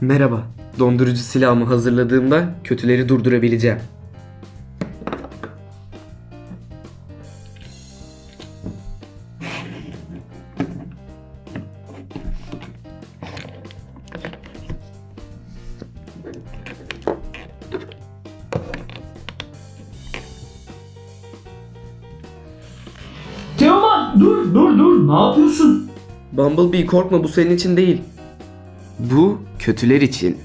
Merhaba. Dondurucu silahımı hazırladığımda kötüleri durdurabileceğim. Teoman dur dur dur ne yapıyorsun? Bumblebee korkma bu senin için değil. Bu kötüler için.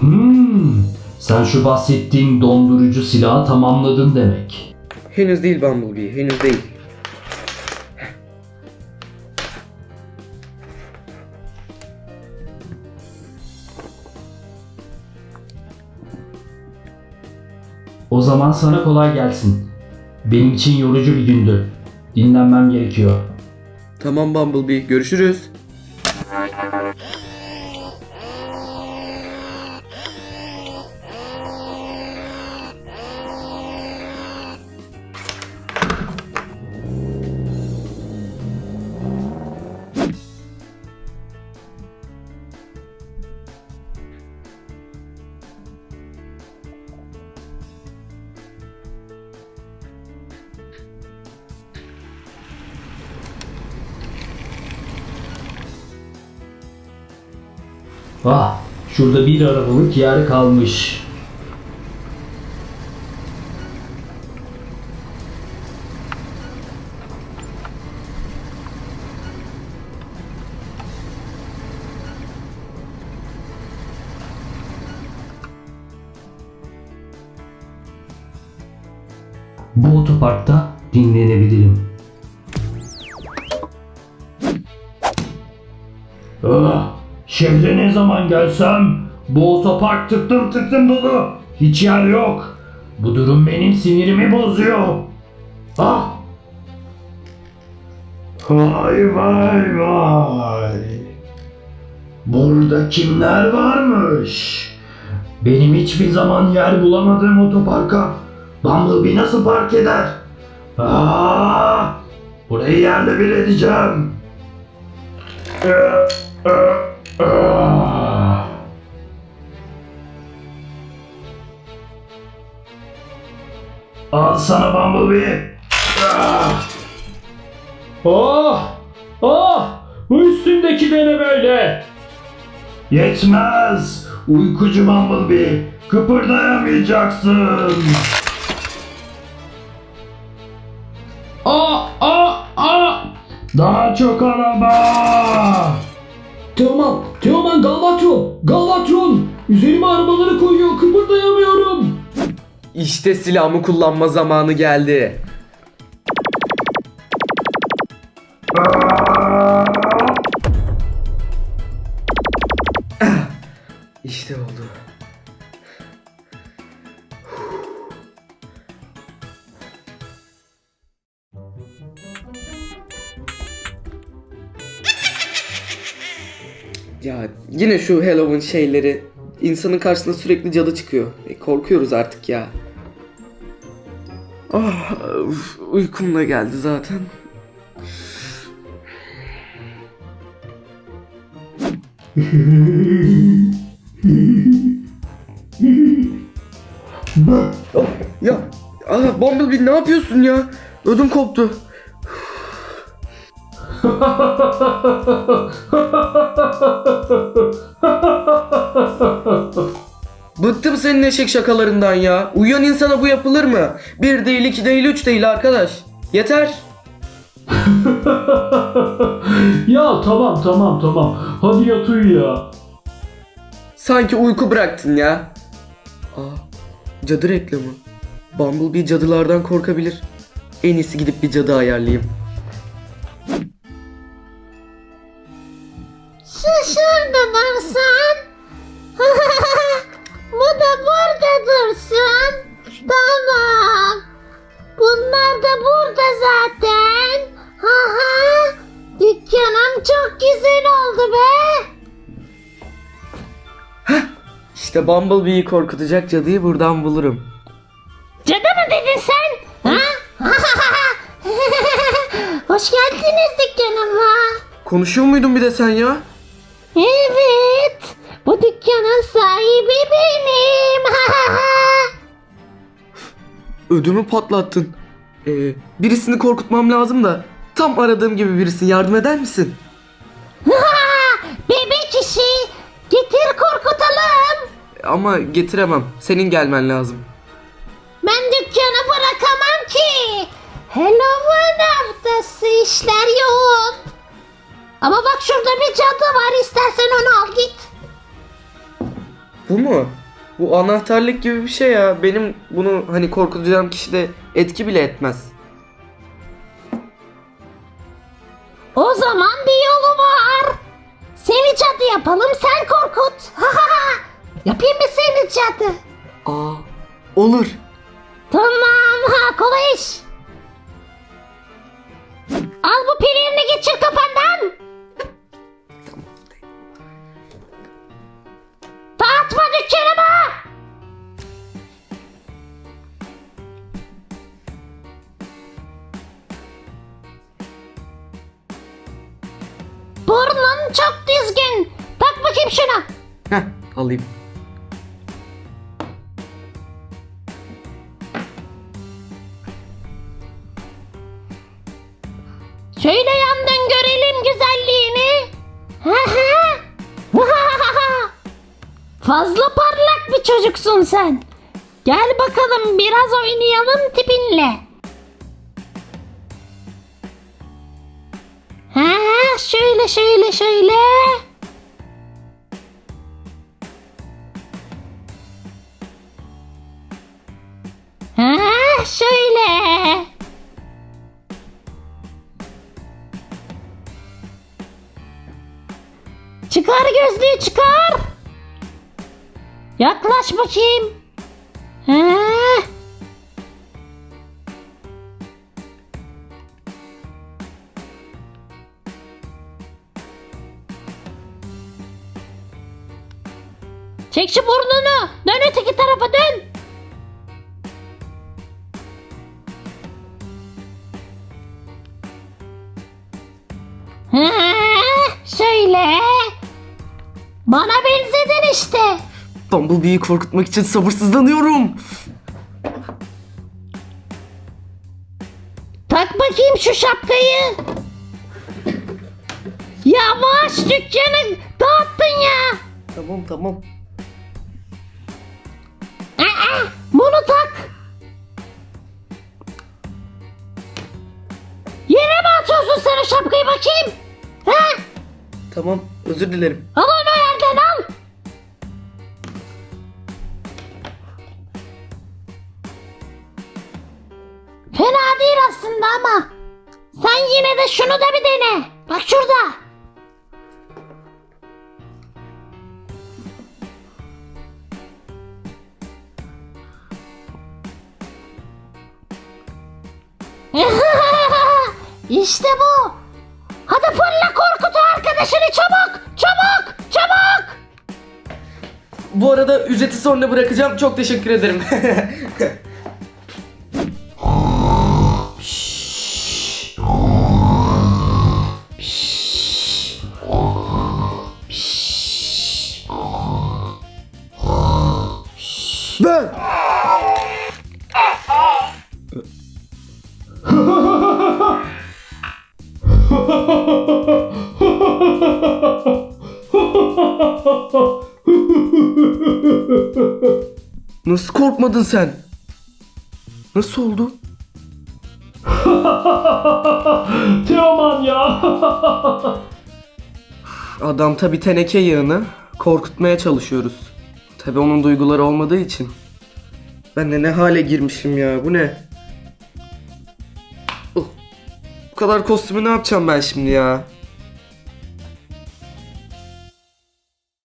Hmm, sen şu bahsettiğin dondurucu silahı tamamladın demek. Henüz değil Bumblebee, henüz değil. O zaman sana kolay gelsin. Benim için yorucu bir gündü. Dinlenmem gerekiyor. Tamam Bumblebee, görüşürüz. Ah, şurada bir arabalık yer kalmış. Bu otoparkta dinlenebilirim. Ah, şehre ne zaman gelsem bu otopark tıktım tıktım dolu. Hiç yer yok. Bu durum benim sinirimi bozuyor. Ah! Vay vay vay. Burada kimler varmış? Benim hiçbir zaman yer bulamadığım otoparka Bumblebee nasıl park eder? Ah! Burayı yerle bir edeceğim. Al sana Bumblebee. Oh! Oh! Bu üstündeki de ne böyle? Yetmez! Uykucu Bumblebee! Kıpırdayamayacaksın! Aa! Aa! Aa! Daha çok araba! Teoman! Teoman Galvatron! Galvatron! Üzerime arabaları koyuyor kıpırdayamıyorum! İşte silahımı kullanma zamanı geldi. Ah, İşte oldu. Yine şu Halloween şeyleri insanın karşısına sürekli cadı çıkıyor. E, korkuyoruz artık ya. Ah, uf, uykum da geldi zaten. Oh, ya, ah, Bumblebee ne yapıyorsun ya? Ödüm koptu. Bıktım senin eşek şakalarından ya. Uyuyan insana bu yapılır mı? Bir değil, iki değil, üç değil arkadaş. Yeter. ya tamam tamam tamam. Hadi yat uyu ya. Sanki uyku bıraktın ya. Aa, cadı reklamı. Bumblebee cadılardan korkabilir. En iyisi gidip bir cadı ayarlayayım. Oldu be. İşte Bumblebee'yi korkutacak cadıyı buradan bulurum. Cadı mı dedin sen? Ha? Hoş geldiniz dükkanıma. Konuşuyor muydun bir de sen ya? Evet. Bu dükkan dükkanın sahibi benim. Ödümü patlattın. Ee, birisini korkutmam lazım da. Tam aradığım gibi birisi yardım eder misin? Ama getiremem. Senin gelmen lazım. Ben dükkanı bırakamam ki. Halloween haftası işler yoğun. Ama bak şurada bir cadı var istersen onu al git. Bu mu? Bu anahtarlık gibi bir şey ya. Benim bunu hani korkutacağım kişi de etki bile etmez. O zaman bir yolu var. Seni cadı yapalım sen korkut. Yapayım mı seni cadı? Aa, olur. Tamam ha kolay iş. Al bu pelerini geçir kafandan. Dağıtma dükkanımı. Burnun çok düzgün. Tak bakayım şuna. Heh, alayım. Fazla parlak bir çocuksun sen. Gel bakalım biraz oynayalım tipinle. Ha, şöyle şöyle şöyle. Ha, şöyle. Çıkar gözlüğü çıkar. Yaklaş bakayım. He. Çek şu burnunu. Dön öteki tarafa dön. He, şöyle. Bana benzedin işte. Bumblebee'yi korkutmak için sabırsızlanıyorum. Tak bakayım şu şapkayı. Yavaş dükkanı dağıttın ya. Tamam tamam. Aa, bunu tak. Yere mi atıyorsun sen o şapkayı bakayım? Ha? Tamam özür dilerim. Al ama. Sen yine de şunu da bir dene. Bak şurada. işte bu. Hadi fırla korkut o arkadaşını çabuk. Çabuk. Çabuk. Bu arada ücreti sonra bırakacağım. Çok teşekkür ederim. Nasıl korkmadın sen? Nasıl oldu? Teoman ya. Adam tabi teneke yığını korkutmaya çalışıyoruz. Tabi onun duyguları olmadığı için. Ben de ne hale girmişim ya bu ne? Uh, Bu kadar kostümü ne yapacağım ben şimdi ya?